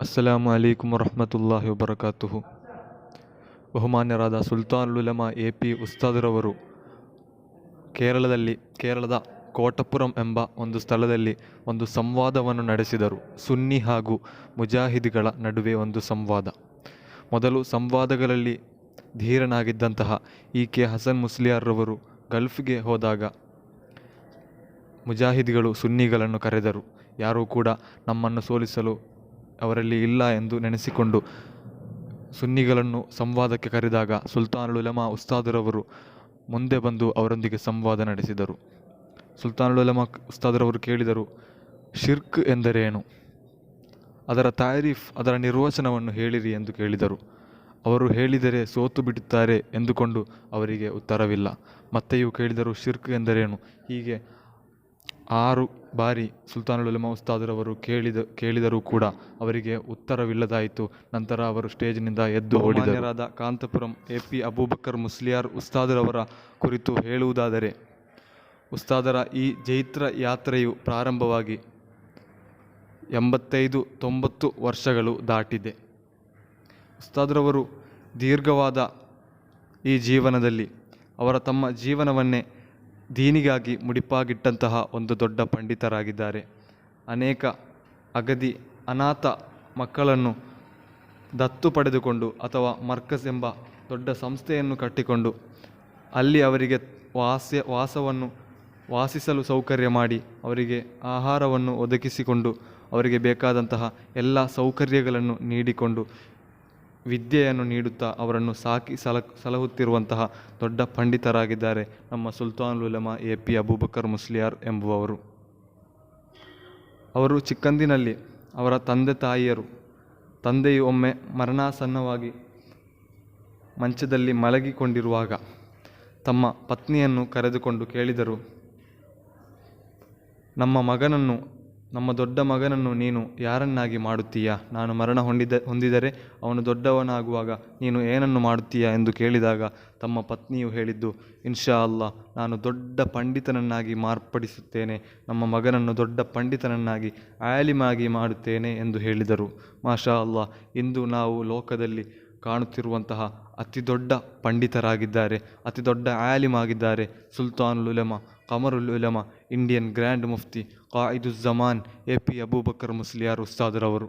ಅಸ್ಸಲಾಮು ಅಲೈಕುಮ್ ವರಹಮತುಲ್ಲಾಹಿ ವಬರಕಾತುಹು ಬಹುಮಾನ್ಯರಾದ ಸುಲ್ತಾನುಲ್ Ulama A P ಉಸ್ತಾದ್ರವರು ಕೇರಳದಲ್ಲಿ ಕೇರಳದ ಕೋಟಪುರಂ ಎಂಬ ಒಂದು ಸ್ಥಳದಲ್ಲಿ ಒಂದು ಸಂವಾದವನ್ನು ನಡೆಸಿದರು ಸುನ್ನಿ ಹಾಗೂ ಮುಜಾಹಿದ್ಗಳ ನಡುವೆ ಒಂದು ಸಂವಾದ ಮೊದಲು ಸಂವಾದಗಳಲ್ಲಿ ಧೀರನಾಗಿದ್ದಂತಹ ಇ ಕೆ ಹಸನ್ ಮುಸ್ಲಿಯಾರ್ರವರು ಗಲ್ಫ್ಗೆ ಹೋದಾಗ ಮುಜಾಹಿದ್ಗಳು ಸುನ್ನಿಗಳನ್ನು ಕರೆದರು ಯಾರೂ ಕೂಡ ನಮ್ಮನ್ನು ಸೋಲಿಸಲು ಅವರಲ್ಲಿ ಇಲ್ಲ ಎಂದು ನೆನೆಸಿಕೊಂಡು ಸುನ್ನಿಗಳನ್ನು ಸಂವಾದಕ್ಕೆ ಕರೆದಾಗ ಸುಲ್ತಾನುಲಮಾ ಉಸ್ತಾದರವರು ಮುಂದೆ ಬಂದು ಅವರೊಂದಿಗೆ ಸಂವಾದ ನಡೆಸಿದರು. ಸುಲ್ತಾನುಲಮಾ ಉಸ್ತಾದರವರು ಕೇಳಿದರು, ಶಿರ್ಕ್ ಎಂದರೇನು? ಅದರ ತಾರೀಫ್, ಅದರ ನಿರ್ವಚನವನ್ನು ಹೇಳಿರಿ ಎಂದು ಕೇಳಿದರು. ಅವರು ಹೇಳಿದರೆ ಸೋತು ಬಿಡುತ್ತಾರೆ ಎಂದುಕೊಂಡು ಅವರಿಗೆ ಉತ್ತರವಿಲ್ಲ. ಮತ್ತೆಯೂ ಕೇಳಿದರು, ಶಿರ್ಕ್ ಎಂದರೇನು? ಹೀಗೆ ಆರು ಬಾರಿ ಸುಲ್ತಾನುಲ್ ಉಲಮಾ ಉಸ್ತಾದರವರು ಕೇಳಿದ, ಕೇಳಿದರೂ ಕೂಡ ಅವರಿಗೆ ಉತ್ತರವಿಲ್ಲದಾಯಿತು. ನಂತರ ಅವರು ಸ್ಟೇಜ್ನಿಂದ ಎದ್ದು ಓಡಿದರಾದ ಕಾಂತಪುರಂ ಎ ಪಿ ಅಬೂಬಕರ್ ಮುಸ್ಲಿಯಾರ್ ಉಸ್ತಾದರವರ ಕುರಿತು ಹೇಳುವುದಾದರೆ, ಉಸ್ತಾದರ ಈ ಜೈತ್ರ ಯಾತ್ರೆಯು ಪ್ರಾರಂಭವಾಗಿ ಎಂಬತ್ತೈದು ತೊಂಬತ್ತು ವರ್ಷಗಳು ದಾಟಿದೆ. ಉಸ್ತಾದ್ರವರು ದೀರ್ಘವಾದ ಈ ಜೀವನದಲ್ಲಿ ಅವರ ತಮ್ಮ ಜೀವನವನ್ನೇ ದೀನಿಗಾಗಿ ಮುಡಿಪಾಗಿಟ್ಟಂತಹ ಒಂದು ದೊಡ್ಡ ಪಂಡಿತರಾಗಿದ್ದಾರೆ. ಅನೇಕ ಅಗದಿ ಅನಾಥ ಮಕ್ಕಳನ್ನು ದತ್ತು ಪಡೆದುಕೊಂಡು ಅಥವಾ ಮರ್ಕಸ್ ಎಂಬ ದೊಡ್ಡ ಸಂಸ್ಥೆಯನ್ನು ಕಟ್ಟಿಕೊಂಡು ಅಲ್ಲಿ ಅವರಿಗೆ ವಾಸ್ಯ, ವಾಸವನ್ನು ವಾಸಿಸಲು ಸೌಕರ್ಯ ಮಾಡಿ ಅವರಿಗೆ ಆಹಾರವನ್ನು ಒದಗಿಸಿಕೊಂಡು ಅವರಿಗೆ ಬೇಕಾದಂತಹ ಎಲ್ಲ ಸೌಕರ್ಯಗಳನ್ನು ನೀಡಿಕೊಂಡು ವಿದ್ಯೆಯನ್ನು ನೀಡುತ್ತಾ ಅವರನ್ನು ಸಾಕಿ ಸಲ ಸಲಹುತ್ತಿರುವಂತಹ ದೊಡ್ಡ ಪಂಡಿತರಾಗಿದ್ದಾರೆ. ನಮ್ಮ ಸುಲ್ತಾನ್ ಉಲಮಾ, ಎ ಪಿ ಅಬೂಬಕರ್ ಮುಸ್ಲಿಯಾರ್ ಎಂಬುವವರು. ಅವರು ಚಿಕ್ಕಂದಿನಲ್ಲಿ ಅವರ ತಂದೆ ತಾಯಿಯರು ತಂದೆಯು ಒಮ್ಮೆ ಮರಣಾಸನ್ನವಾಗಿ ಮಂಚದಲ್ಲಿ ಮಲಗಿಕೊಂಡಿರುವಾಗ ತಮ್ಮ ಪತ್ನಿಯನ್ನು ಕರೆದುಕೊಂಡು ಕೇಳಿದರು, ನಮ್ಮ ಮಗನನ್ನು ನಮ್ಮ ದೊಡ್ಡ ಮಗನನ್ನು ನೀನು ಯಾರನ್ನಾಗಿ ಮಾಡುತ್ತೀಯಾ? ನಾನು ಮರಣ ಹೊಂದಿದ, ಹೊಂದಿದರೆ ಅವನು ದೊಡ್ಡವನಾಗುವಾಗ ನೀನು ಏನನ್ನು ಮಾಡುತ್ತೀಯಾ ಎಂದು ಕೇಳಿದಾಗ ತಮ್ಮ ಪತ್ನಿಯು ಹೇಳಿದ್ದು, ಇನ್ಶಾ ಅಲ್ಲಾ, ನಾನು ದೊಡ್ಡ ಪಂಡಿತನನ್ನಾಗಿ ಮಾರ್ಪಡಿಸುತ್ತೇನೆ. ನಮ್ಮ ಮಗನನ್ನು ದೊಡ್ಡ ಪಂಡಿತನನ್ನಾಗಿ, ಆಲಿಮಾಗಿ ಮಾಡುತ್ತೇನೆ ಎಂದು ಹೇಳಿದರು. ಮಾಷಾ ಅಲ್ಲಾ, ಇಂದು ನಾವು ಲೋಕದಲ್ಲಿ ಕಾಣುತ್ತಿರುವಂತಹ ಅತಿ ದೊಡ್ಡ ಪಂಡಿತರಾಗಿದ್ದಾರೆ ಅತಿ ದೊಡ್ಡ ಸುಲ್ತಾನ್ ಆಗಿದ್ದಾರೆ ಸುಲ್ತಾನುಲ್ ಕಮರುಲ್ ಉಲಮಾ ಇಂಡಿಯನ್ ಗ್ರ್ಯಾಂಡ್ ಮುಫ್ತಿ ಕಾಯಿದುಜ್ಜಮಾನ್ ಎ ಪಿ ಅಬೂಬಕರ್ ಮುಸ್ಲಿಯಾರ್ ಉಸ್ತಾದರವರು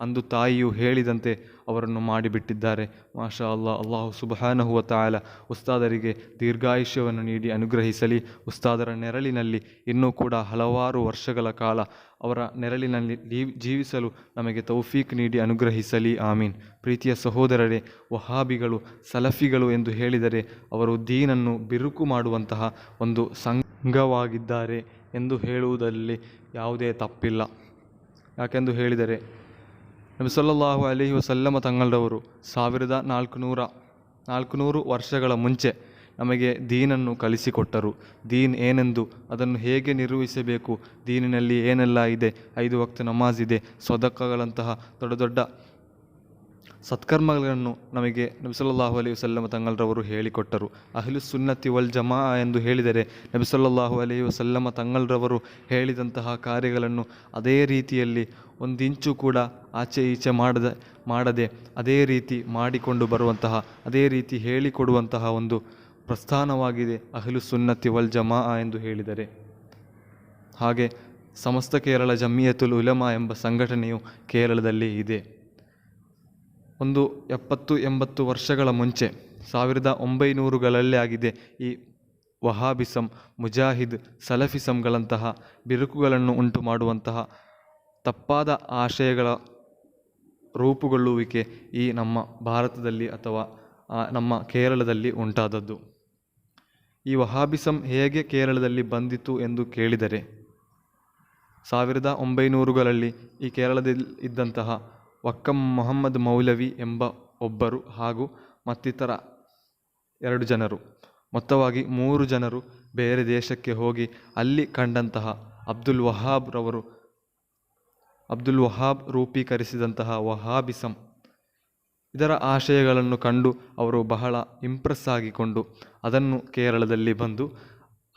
ಅಂದು ತಾಯಿಯು ಹೇಳಿದಂತೆ ಅವರನ್ನು ಮಾಡಿಬಿಟ್ಟಿದ್ದಾರೆ. ಮಾಷಾ ಅಲ್ಲಾ ಅಲ್ಲಾಹು ಸುಬಹಾನಹುವ ತಾಲ ಉಸ್ತಾದರಿಗೆ ದೀರ್ಘಾಯುಷ್ಯವನ್ನು ನೀಡಿ ಅನುಗ್ರಹಿಸಲಿ. ಉಸ್ತಾದರ ನೆರಳಿನಲ್ಲಿ ಇನ್ನೂ ಕೂಡ ಹಲವಾರು ವರ್ಷಗಳ ಕಾಲ ಅವರ ನೆರಳಿನಲ್ಲಿ ಜೀವಿಸಲು ನಮಗೆ ತೌಫೀಕ್ ನೀಡಿ ಅನುಗ್ರಹಿಸಲಿ. ಆಮೀನ್. ಪ್ರೀತಿಯ ಸಹೋದರರೇ, ವಹಾಬಿಗಳು, ಸಲಫಿಗಳು ಎಂದು ಹೇಳಿದರೆ ಅವರು ದೀನನ್ನು ಬಿರುಕು ಮಾಡುವಂತಹ ಒಂದು ಸಂಘವಾಗಿದ್ದಾರೆ ಎಂದು ಹೇಳುವುದರಲ್ಲಿ ಯಾವುದೇ ತಪ್ಪಿಲ್ಲ. ಯಾಕೆಂದು ಹೇಳಿದರೆ, ನಬಿ ಸಲ್ಲಲ್ಲಾಹು ಅಲಿಹಿ ವಸಲ್ಲಮ ತಂಗಳವರು ಸಾವಿರದ ನಾಲ್ಕುನೂರ ನಾಲ್ಕುನೂರು ವರ್ಷಗಳ ಮುಂಚೆ ನಮಗೆ ದೀನನ್ನು ಕಲಿಸಿಕೊಟ್ಟರು. ದೀನ್ ಏನೆಂದು, ಅದನ್ನು ಹೇಗೆ ನಿರ್ವಹಿಸಬೇಕು, ದೀನಿನಲ್ಲಿ ಏನೆಲ್ಲ ಇದೆ, ಐದು ವಕ್ತ ನಮಾಜ್ ಇದೆ ಸ್ವದಕ್ಕಗಳಂತಹ ದೊಡ್ಡ ದೊಡ್ಡ ಸತ್ಕರ್ಮಗಳನ್ನು ನಮಗೆ ನಬಿ ಸಲ್ಲಲ್ಲಾಹು ಅಲೈಹಿ ವಸಲ್ಲಮ ತಂಗಳರವರು ಹೇಳಿಕೊಟ್ಟರು. ಅಹ್ಲು ಸುನ್ನತಿ ವಲ್ ಜಮಾ ಎಂದು ಹೇಳಿದರೆ ನಬಿ ಸಲ್ಲಲ್ಲಾಹು ಅಲೈಹಿ ವಸಲ್ಲಮ ತಂಗಳರವರು ಹೇಳಿದಂತಹ ಕಾರ್ಯಗಳನ್ನು ಅದೇ ರೀತಿಯಲ್ಲಿ ಒಂದಿಂಚು ಕೂಡ ಆಚೆ ಈಚೆ ಮಾಡದೆ ಮಾಡದೆ ಅದೇ ರೀತಿ ಮಾಡಿಕೊಂಡು ಬರುವಂತಹ, ಅದೇ ರೀತಿ ಹೇಳಿಕೊಡುವಂತಹ ಒಂದು ಪ್ರಸ್ಥಾನವಾಗಿದೆ ಅಹ್ಲು ಸುನ್ನತಿ ವಲ್ ಜಮಾ ಎಂದು ಹೇಳಿದರೆ. ಹಾಗೆ ಸಮಸ್ತ ಕೇರಳ ಜಮ್ಮಿಯತುಲ್ ಉಲಮಾ ಎಂಬ ಸಂಘಟನೆಯು ಕೇರಳದಲ್ಲಿ ಇದೆ. ಒಂದು ಎಪ್ಪತ್ತು ಎಂಬತ್ತು ವರ್ಷಗಳ ಮುಂಚೆ ಸಾವಿರದ ಒಂಬೈನೂರುಗಳಲ್ಲೇ ಆಗಿದೆ ಈ ವಹಾಬಿಸಂ, ಮುಜಾಹಿದ್, ಸಲಫಿಸಂಗಳಂತಹ ಬಿರುಕುಗಳನ್ನು ಉಂಟು ಮಾಡುವಂತಹ ತಪ್ಪಾದ ಆಶಯಗಳ ರೂಪುಗೊಳ್ಳುವಿಕೆ ಈ ನಮ್ಮ ಭಾರತದಲ್ಲಿ ಅಥವಾ ನಮ್ಮ ಕೇರಳದಲ್ಲಿ ಉಂಟಾದದ್ದು. ಈ ವಹಾಬಿಸಂ ಹೇಗೆ ಕೇರಳದಲ್ಲಿ ಬಂದಿತು ಎಂದು ಕೇಳಿದರೆ, ಸಾವಿರದ ಒಂಬೈನೂರುಗಳಲ್ಲಿ ಈ ಕೇರಳದಲ್ಲಿ ಇದ್ದಂತಹ ವಕ್ಕಂ ಮೊಹಮ್ಮದ್ ಮೌಲವಿ ಎಂಬ ಒಬ್ಬರು ಹಾಗೂ ಮತ್ತಿತರ ಎರಡು ಜನರು. ಮೊತ್ತವಾಗಿ ಮೂರು ಜನರು ಬೇರೆ ದೇಶಕ್ಕೆ ಹೋಗಿ ಅಲ್ಲಿ ಕಂಡಂತಹ ಅಬ್ದುಲ್ ವಹಾಬ್ ರವರು ಅಬ್ದುಲ್ ವಹಾಬ್ ರೂಪೀಕರಿಸಿದಂತಹ ವಹಾಬಿಸಂ. ಇದರ ಆಶಯಗಳನ್ನು ಕಂಡು ಅವರು ಬಹಳ ಇಂಪ್ರೆಸ್ ಆಗಿಕೊಂಡು ಅದನ್ನು ಕೇರಳದಲ್ಲಿ ಬಂದು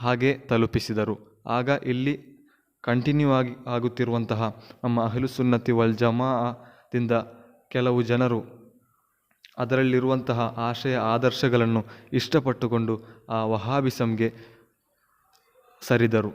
ಹಾಗೆ ತಲುಪಿಸಿದರು. ಆಗ ಇಲ್ಲಿ ಕಂಟಿನ್ಯೂ ಆಗಿ ಆಗುತ್ತಿರುವಂತಹ ನಮ್ಮ ಅಹಲು ಸುನ್ನತಿ ವಲ್ ಜಮಾ ದಿಂದ ಕೆಲವು ಜನರು ಅದರಲ್ಲಿರುವಂತಹ ಆಶಯ ಆದರ್ಶಗಳನ್ನು ಇಷ್ಟಪಟ್ಟುಕೊಂಡು ಆ ವಹಾಬಿಸಂಗೆ ಸರಿದರು.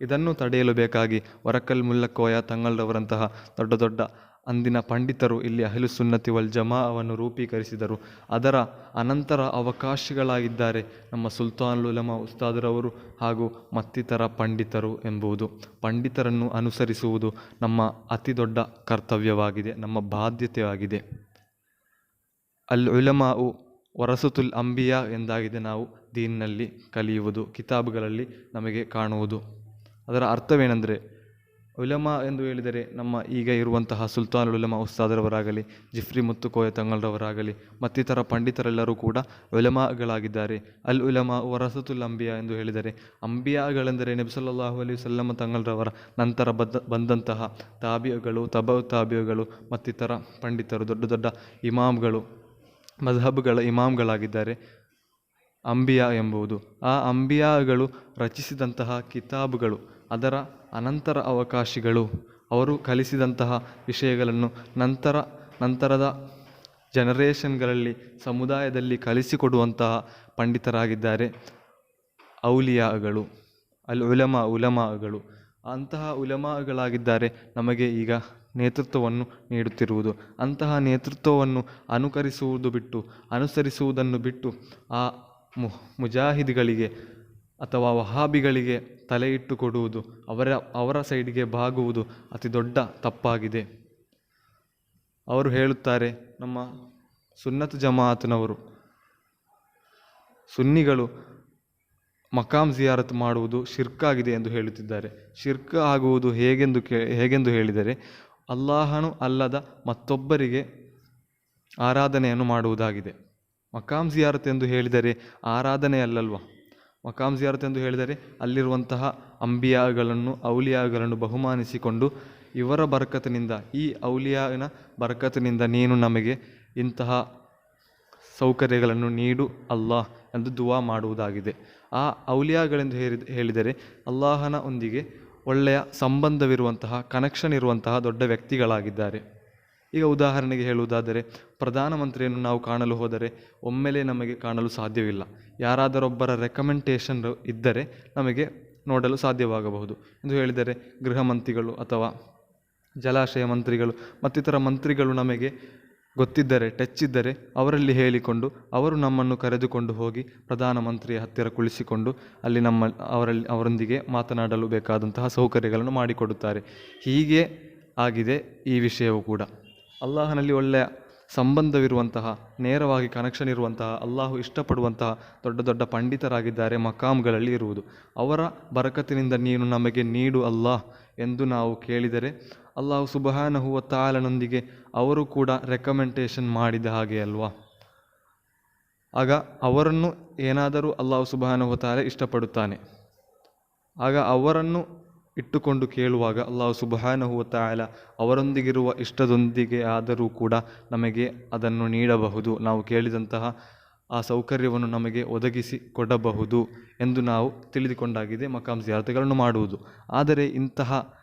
ಇದನ್ನು ತಡೆಯಲು ಬೇಕಾಗಿ ವರಕಲ್ ಮುಲ್ಲಕೋಯ ತಂಗಳವರಂತಹ ದೊಡ್ಡ ದೊಡ್ಡ ಅಂದಿನ ಪಂಡಿತರು ಇಲ್ಲಿ ಅಹಿಲು ಸುನ್ನತಿ ವಲ್ ಜಮಾವನ್ನು ರೂಪೀಕರಿಸಿದರು. ಅದರ ಅನಂತರ ಅವಕಾಶಗಳಾಗಿದ್ದಾರೆ ನಮ್ಮ ಸುಲ್ತಾನ್ ಲುಲಮ ಉಸ್ತಾದರವರು ಹಾಗೂ ಮತ್ತಿತರ ಪಂಡಿತರು ಎಂಬುದು ಪಂಡಿತರನ್ನು ಅನುಸರಿಸುವುದು ನಮ್ಮ ಅತಿ ದೊಡ್ಡ ಕರ್ತವ್ಯವಾಗಿದೆ, ನಮ್ಮ ಬಾಧ್ಯತೆಯಾಗಿದೆ. ಅಲ್ ಉಲಮಾವು ವರಸತುಲ್ ಅಂಬಿಯಾ ಎಂದಾಗಿದೆ ನಾವು ದೀನ್ನಲ್ಲಿ ಕಲಿಯುವುದು, ಕಿತಾಬ್ಗಳಲ್ಲಿ ನಮಗೆ ಕಾಣುವುದು. ಅದರ ಅರ್ಥವೇನೆಂದರೆ ಉಲಮಾ ಎಂದು ಹೇಳಿದರೆ, ನಮ್ಮ ಈಗ ಇರುವಂತಹ ಸುಲ್ತಾನ್ ಉಲಮಾ ಉಸ್ತಾದರವರಾಗಲಿ, ಜಿಫ್ರಿ ಮುತ್ತು ಕೋಯ ತಂಗಲ್ರವರಾಗಲಿ ಮತ್ತಿತರ ಪಂಡಿತರೆಲ್ಲರೂ ಕೂಡ ಉಲಮಾಗಳಾಗಿದ್ದಾರೆ. ಅಲ್ ಉಲಮಾ ವರಸತುಲ್ ಅಂಬಿಯಾ ಎಂದು ಹೇಳಿದರೆ, ಅಂಬಿಯಾಗಳೆಂದರೆ ನಬಿಸಲ್ಲಾಹು ಅಲಿ ಸಲ್ಲಮ ತಂಗಲ್ರವರ ನಂತರ ಬದ್ದ ಬಂದಂತಹ ತಾಬಿಯಗಳು ತಬ ತಾಬಿಯಗಳು ಮತ್ತಿತರ ಪಂಡಿತರು, ದೊಡ್ಡ ದೊಡ್ಡ ಇಮಾಮ್ಗಳು ಮಜಹಬ್ಗಳ ಇಮಾಮ್ಗಳಾಗಿದ್ದಾರೆ. ಅಂಬಿಯಾ ಎಂಬುದು ಆ ಅಂಬಿಯಾಗಳು ರಚಿಸಿದಂತಹ ಕಿತಾಬುಗಳು. ಅದರ ಅನಂತರ ಅವಕಾಶಿಗಳು. ಅವರು ಕಲಿಸಿದಂತಹ ವಿಷಯಗಳನ್ನು ನಂತರ, ನಂತರದ ಜನರೇಷನ್ಗಳಲ್ಲಿ ಸಮುದಾಯದಲ್ಲಿ ಕಲಿಸಿಕೊಡುವಂತಹ ಪಂಡಿತರಾಗಿದ್ದಾರೆ. ಔಲಿಯಾಗಳು, ಅಲ್ ಉಲಮಾ, ಉಲಮಾಗಳು. ಅಂತಹ ಉಲಮಾಗಳಾಗಿದ್ದಾರೆ ನಮಗೆ ಈಗ ನೇತೃತ್ವವನ್ನು ನೀಡುತ್ತಿರುವುದು. ಅಂತಹ ನೇತೃತ್ವವನ್ನು ಅನುಕರಿಸುವುದು ಬಿಟ್ಟು, ಅನುಸರಿಸುವುದನ್ನು ಬಿಟ್ಟು ಆ ಮುಜಾಹಿದ್ಗಳಿಗೆ ಅಥವಾ ವಹಾಬಿಗಳಿಗೆ ತಲೆ ಇಟ್ಟು ಕೊಡುವುದು ಅವರ ಅವರ ಸೈಡಿಗೆ ಬಾಗುವುದು ಅತಿ ದೊಡ್ಡ ತಪ್ಪಾಗಿದೆ. ಅವರು ಹೇಳುತ್ತಾರೆ, ನಮ್ಮ ಸುನ್ನತ್ ಜಮಾಅತ್ನವರು ಸುನ್ನಿಗಳು ಮಕಾಮ್ ಜಿಯಾರತ್ ಮಾಡುವುದು ಶಿರ್ಕಾಗಿದೆ ಎಂದು ಹೇಳುತ್ತಿದ್ದಾರೆ. ಶಿರ್ಕ್ ಆಗುವುದು ಹೇಗೆಂದು ಕೇ, ಹೇಗೆಂದು ಹೇಳಿದರೆ, ಅಲ್ಲಾಹನು ಅಲ್ಲದ ಮತ್ತೊಬ್ಬರಿಗೆ ಆರಾಧನೆಯನ್ನು ಮಾಡುವುದಾಗಿದೆ. ಮಕಾಮ್ ಜಿಯಾರತ್ ಎಂದು ಹೇಳಿದರೆ, ಆರಾಧನೆ ಅಲ್ಲಲ್ವ? ಮಕಾಮ್ ಜಿಯಾರತ್ ಎಂದು ಹೇಳಿದರೆ ಅಲ್ಲಿರುವಂತಹ ಅಂಬಿಯಾಗಳನ್ನು, ಔಲಿಯಾಗಳನ್ನು ಬಹುಮಾನಿಸಿಕೊಂಡು ಇವರ ಬರಕತ್ತಿನಿಂದ, ಈ ಔಲಿಯಾನ ಬರಕತ್ತಿನಿಂದ ನೀನು ನಮಗೆ ಇಂತಹ ಸೌಕರ್ಯಗಳನ್ನು ನೀಡು ಅಲ್ಲಾಹ್ ಎಂದು ದುವಾ ಮಾಡುವುದಾಗಿದೆ. ಆ ಔಲಿಯಾಗಳೆಂದು ಹೇರಿ, ಹೇಳಿದರೆ ಅಲ್ಲಾಹನ ಒಂದಿಗೆ ಒಳ್ಳೆಯ ಸಂಬಂಧವಿರುವಂತಹ ಕನೆಕ್ಷನ್ ಇರುವಂತಹ ದೊಡ್ಡ ವ್ಯಕ್ತಿಗಳಾಗಿದ್ದಾರೆ. ಈಗ ಉದಾಹರಣೆಗೆ ಹೇಳುವುದಾದರೆ ಪ್ರಧಾನಮಂತ್ರಿಯನ್ನು ನಾವು ಕಾಣಲು ಹೋದರೆ ಒಮ್ಮೆಲೇ ನಮಗೆ ಕಾಣಲು ಸಾಧ್ಯವಿಲ್ಲ. ಯಾರಾದರೊಬ್ಬರ ರೆಕಮೆಂಡೇಷನ್ ಇದ್ದರೆ ನಮಗೆ ನೋಡಲು ಸಾಧ್ಯವಾಗಬಹುದು. ಎಂದು ಹೇಳಿದರೆ ಗೃಹ ಮಂತ್ರಿಗಳು ಅಥವಾ ಜಲಾಶಯ ಮಂತ್ರಿಗಳು ಮತ್ತಿತರ ಮಂತ್ರಿಗಳು ನಮಗೆ ಗೊತ್ತಿದ್ದರೆ ಟಚ್ ಇದ್ದರೆ ಅವರಲ್ಲಿ ಹೇಳಿಕೊಂಡು ಅವರು ನಮ್ಮನ್ನು ಕರೆದುಕೊಂಡು ಹೋಗಿ ಪ್ರಧಾನಮಂತ್ರಿಯ ಹತ್ತಿರ ಕುಳಿಸಿಕೊಂಡು ಅಲ್ಲಿ ನಮ್ಮ ಅವರಲ್ಲಿ ಅವರೊಂದಿಗೆ ಮಾತನಾಡಲು ಬೇಕಾದಂತಹ ಸೌಕರ್ಯಗಳನ್ನು ಮಾಡಿಕೊಡುತ್ತಾರೆ. ಹೀಗೆ ಆಗಿದೆ ಈ ವಿಷಯವು ಕೂಡ. ಅಲ್ಲಾಹನಲ್ಲಿ ಒಳ್ಳೆಯ ಸಂಬಂಧವಿರುವಂತಹ, ನೇರವಾಗಿ ಕನೆಕ್ಷನ್ ಇರುವಂತಹ, ಅಲ್ಲಾಹು ಇಷ್ಟಪಡುವಂತಹ ದೊಡ್ಡ ದೊಡ್ಡ ಪಂಡಿತರಾಗಿದ್ದಾರೆ ಮಕಾಮ್ಗಳಲ್ಲಿ ಇರುವುದು. ಅವರ ಬರಕತ್ತಿನಿಂದ ನೀನು ನಮಗೆ ನೀಡು ಅಲ್ಲಾಹ್ ಎಂದು ನಾವು ಕೇಳಿದರೆ, ಅಲ್ಲಾಹು ಸುಬಹಾನಹುವ ತಾಲನೊಂದಿಗೆ ಅವರು ಕೂಡ ರೆಕಮೆಂಡೇಷನ್ ಮಾಡಿದ ಹಾಗೆ ಅಲ್ವಾ? ಆಗ ಅವರನ್ನು ಏನಾದರೂ ಅಲ್ಲಾಹು ಸುಬಹಾನಹುವ ತಾಲ ಇಷ್ಟಪಡುತ್ತಾನೆ. ಆಗ ಅವರನ್ನು ಇಟ್ಟುಕೊಂಡು ಕೇಳುವಾಗ ಅಲ್ಲಾಹು ಸುಬಹಾನಹು ತಾಯಲ ಅವರೊಂದಿಗಿರುವ ಇಷ್ಟದೊಂದಿಗೆ ಆದರೂ ಕೂಡ ನಮಗೆ ಅದನ್ನು ನೀಡಬಹುದು. ನಾವು ಕೇಳಿದಂತಹ ಆ ಸೌಕರ್ಯವನ್ನು ನಮಗೆ ಒದಗಿಸಿ ಕೊಡಬಹುದು ಎಂದು ನಾವು ತಿಳಿದುಕೊಂಡಾಗಿದೆ, ಮಕಾಂ ಜಿಯಾರತ್ಗಳನ್ನು ಮಾಡುವುದು. ಆದರೆ ಇಂತಹ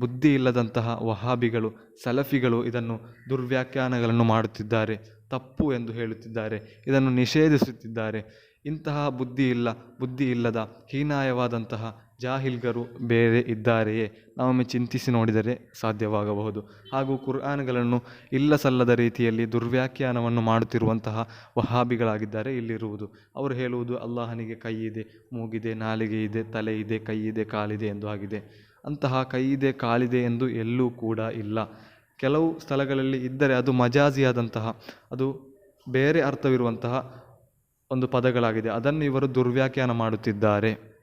ಬುದ್ಧಿ ಇಲ್ಲದಂತಹ ವಹಾಬಿಗಳು, ಸಲಫಿಗಳು ಇದನ್ನು ದುರ್ವ್ಯಾಖ್ಯಾನಗಳನ್ನು ಮಾಡುತ್ತಿದ್ದಾರೆ, ತಪ್ಪು ಎಂದು ಹೇಳುತ್ತಿದ್ದಾರೆ, ಇದನ್ನು ನಿಷೇಧಿಸುತ್ತಿದ್ದಾರೆ. ಇಂತಹ ಬುದ್ಧಿ ಇಲ್ಲ, ಬುದ್ಧಿ ಇಲ್ಲದ ಹೀನಾಯವಾದಂತಹ ಜಾಹಿಲ್ಗರು ಬೇರೆ ಇದ್ದಾರೆಯೇ? ನಾವೊಮ್ಮೆ ಚಿಂತಿಸಿ ನೋಡಿದರೆ ಸಾಧ್ಯವಾಗಬಹುದು. ಹಾಗೂ ಕುರ್ಆನ್ಗಳನ್ನು ಇಲ್ಲ ಸಲ್ಲದ ರೀತಿಯಲ್ಲಿ ದುರ್ವ್ಯಾಖ್ಯಾನವನ್ನು ಮಾಡುತ್ತಿರುವಂತಹ ವಹಾಬಿಗಳಾಗಿದ್ದಾರೆ ಇಲ್ಲಿರುವುದು. ಅವರು ಹೇಳುವುದು, ಅಲ್ಲಾಹನಿಗೆ ಕೈ ಇದೆ ಮೂಗಿದೆ, ನಾಲಿಗೆ ಇದೆ, ತಲೆ ಇದೆ ಕೈ ಇದೆ ಕಾಲಿದೆ ಎಂದು ಆಗಿದೆ. ಅಂತಹ ಕೈ ಇದೆ ಕಾಲಿದೆ ಎಂದು ಎಲ್ಲೂ ಕೂಡ ಇಲ್ಲ. ಕೆಲವು ಸ್ಥಳಗಳಲ್ಲಿ ಇದ್ದರೆ ಅದು ಮಜಾಜಿಯಾದಂತಹ, ಅದು ಬೇರೆ ಅರ್ಥವಿರುವಂತಹ ಒಂದು ಪದಗಳಾಗಿದೆ. ಅದನ್ನು ಇವರು ದುರ್ವ್ಯಾಖ್ಯಾನ ಮಾಡುತ್ತಿದ್ದಾರೆ.